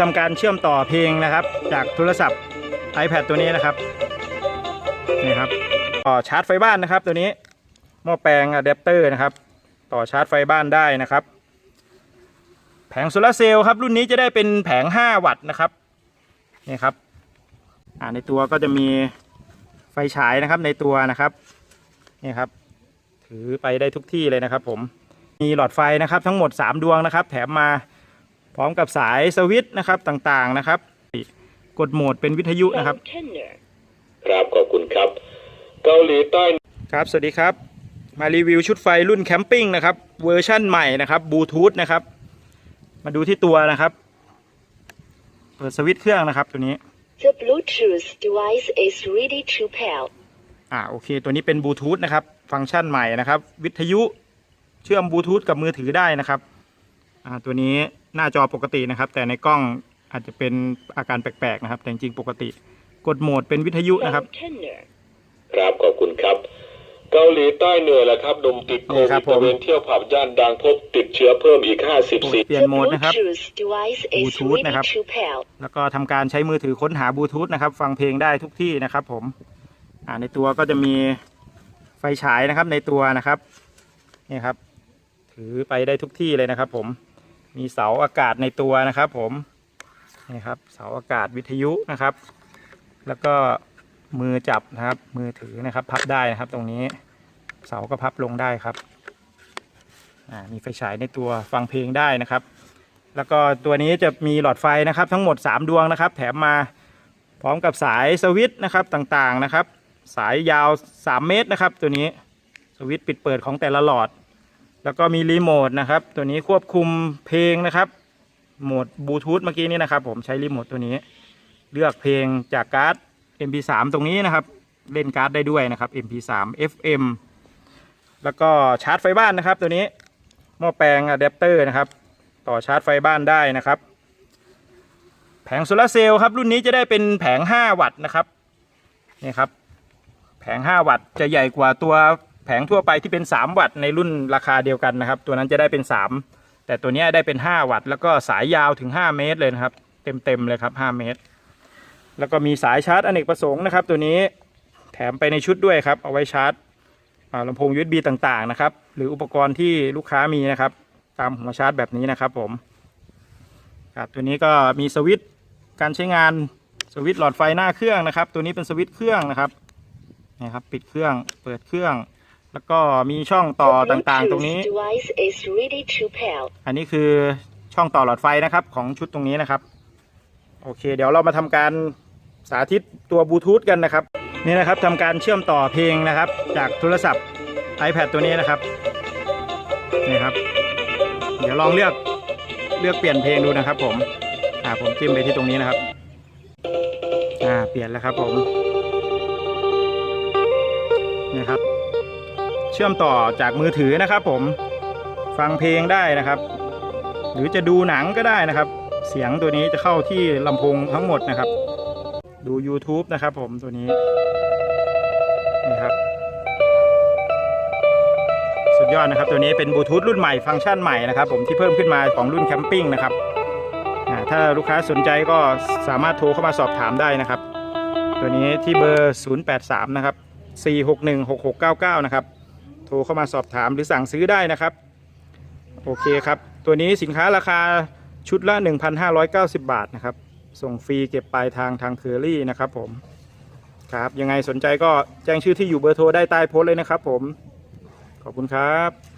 ทำการเชื่อมต่อเพลงนะครับ จากโทรศัพท์ iPad ตัวนี้นะครับนี่ครับต่อชาร์จไฟบ้านนะครับ ตัวนี้หม้อแปลงอะแดปเตอร์นะครับ ต่อชาร์จไฟบ้านได้นะครับ แผงโซลาเซลล์ครับ รุ่นนี้จะได้เป็นแผง 5 วัตต์นะครับนี่ครับในตัวก็จะมีไฟฉายนะครับในตัวนะครับนี่ครับ ถือไปได้ทุกที่เลยนะครับ ผมมีหลอดไฟนะครับ ทั้งหมด 3 ดวงนะครับ แถมมา พร้อมกับสายสวิตช์นะครับต่างๆนะครับ กดโหมดเป็นวิทยุนะครับ ครับขอบคุณครับ เกาหลีใต้ครับ สวัสดีครับ มารีวิวชุดไฟรุ่นแคมปิ้งนะครับ เวอร์ชั่นใหม่นะครับบลูทูธนะครับ มาดูที่ตัวนะครับ เปิดสวิตช์เครื่องนะครับตัวนี้ The Bluetooth device is ready to pair. อ่าโอเค ตัวนี้เป็นบลูทูธนะครับ ฟังก์ชันใหม่นะครับ วิทยุเชื่อมบลูทูธกับมือถือได้นะครับ อ่าตัวนี้ หน้าจอปกตินะครับ แต่ในกล้องอาจจะเป็นอาการแปลกๆนะครับ แต่จริงๆปกติ กดโหมดเป็นวิทยุนะครับ Container. ครับขอบคุณครับ เกาหลีใต้เหนื่อยแล้วครับหนุ่มติดโคนี่วิครัดบผมตระเวนเที่ยวผับย่านดังพบติดเชื้อเพิ่มอีก 54 เปลี่ยน The โหมดนะครับ Bluetooth device is Bluetooth ready นะครับ to pair. แล้วก็ทำการใช้มือถือค้นหาบลูทูธนะครับ ฟังเพลงได้ทุกที่นะครับผมอ่าในตัวก็จะมีไฟฉายนะครับในตัวนะครับนี่ครับ ถือไปได้ทุกที่เลยนะครับผม มีเสาอากาศในตัวนะครับ ผมนี่ครับเสาอากาศวิทยุนะครับ แล้วก็มือจับนะครับ มือถือนะครับ พับได้นะครับ ตรงนี้เสาก็พับลงได้ครับอ่ามีไฟฉายในตัวฟังเพลงได้นะครับ แล้วก็ตัวนี้จะมีหลอดไฟนะครับ ทั้งหมด 3 ดวงนะครับ แถมมาพร้อมกับสายสวิตช์นะครับต่างๆนะครับ สายยาว 3 เมตรนะครับ ตัวนี้สวิตช์ปิดเปิดของแต่ละหลอด แล้วก็มีรีโมทนะครับ ตัวนี้ควบคุมเพลงนะครับ โหมดบลูทูธเมื่อกี้นี้นะครับ ผมใช้รีโมทตัวนี้ เลือกเพลงจากการ์ด MP3 ตรงนี้นะครับ เล่นการ์ดได้ด้วยนะครับ MP3 FM แล้วก็ชาร์จไฟบ้านนะครับ ตัวนี้หม้อแปลงอะแดปเตอร์นะครับ ต่อชาร์จไฟบ้านได้นะครับ แผงโซลาเซลล์ครับรุ่นนี้จะได้เป็นแผง 5 วัตต์นะครับนี่ครับแผง 5 วัตต์จะใหญ่กว่าตัว แผงทั่วไปที่เป็น 3 วัตต์ในรุ่นราคาเดียวกันนะครับ ตัวนั้นจะได้เป็น 3 แต่ตัวนี้ได้เป็น 5 วัตต์แล้วก็สายยาวถึง 5 เมตรเลยนะครับ เต็มๆเลยครับ 5 เมตร แล้วก็มีสายชาร์จอเนกประสงค์นะครับ ตัวนี้แถมไปในชุดด้วยครับ เอาไว้ชาร์จลำโพง USB ต่างๆนะครับ หรืออุปกรณ์ที่ลูกค้ามีนะครับ ตามหัวชาร์จแบบนี้นะครับผมครับตัวนี้ก็มีสวิตช์การใช้งานสวิตช์หลอดไฟหน้าเครื่องนะครับ ตัวนี้เป็นสวิตช์เครื่องนะครับนี่ครับ ปิดเครื่องเปิดเครื่อง แล้วก็มีช่องต่อ The ต่างๆ ตรงนี้ Bluetooth device is ready to pair. อันนี้คือช่องต่อหลอดไฟนะครับของชุดตรงนี้นะครับ โอเค เดี๋ยวเรามาทำการสาธิตตัวบลูทูธกันนะครับ นี่นะครับทำการเชื่อมต่อเพลงนะครับ จากโทรศัพท์ iPad ตัวนี้นะครับนี่ครับ เดี๋ยวลองเลือกเลือกเปลี่ยนเพลงดูนะครับ ผมอ่าผมจิ้มไปที่ตรงนี้นะครับอ่าเปลี่ยนแล้วครับผมนี่ครับ เชื่อมต่อจากมือถือนะครับผมฟังเพลงได้นะครับ หรือจะดูหนังก็ได้นะครับ เสียงตัวนี้จะเข้าที่ลำโพงทั้งหมดนะครับ ดู YouTube นะครับผมตัวนี้นี่ครับสุดยอดนะครับ ตัวนี้เป็นบลูทูธรุ่นใหม่ฟังก์ชันใหม่นะครับ ผมที่เพิ่มขึ้นมาของรุ่นแคมปิ้งนะครับถ้าลูกค้าสนใจก็สามารถโทรเข้ามาสอบถามได้นะครับ ตัวนี้ที่เบอร์ 083 นะครับ 4616699 นะครับ ทรเข้ามาสอบถามหรือสั่งซื้อได้นะครับ โอเคครับ ตัวนี้สินค้าราคาชุดละ 1,590 บาทนะครับ ส่งฟรีเก็บปลายทางทางเคอรี่นะครับผมครับยังไงสนใจก็แจ้งชื่อที่อยู่เบอร์โทรได้ใต้โพสต์เลยนะครับผม ขอบคุณครับ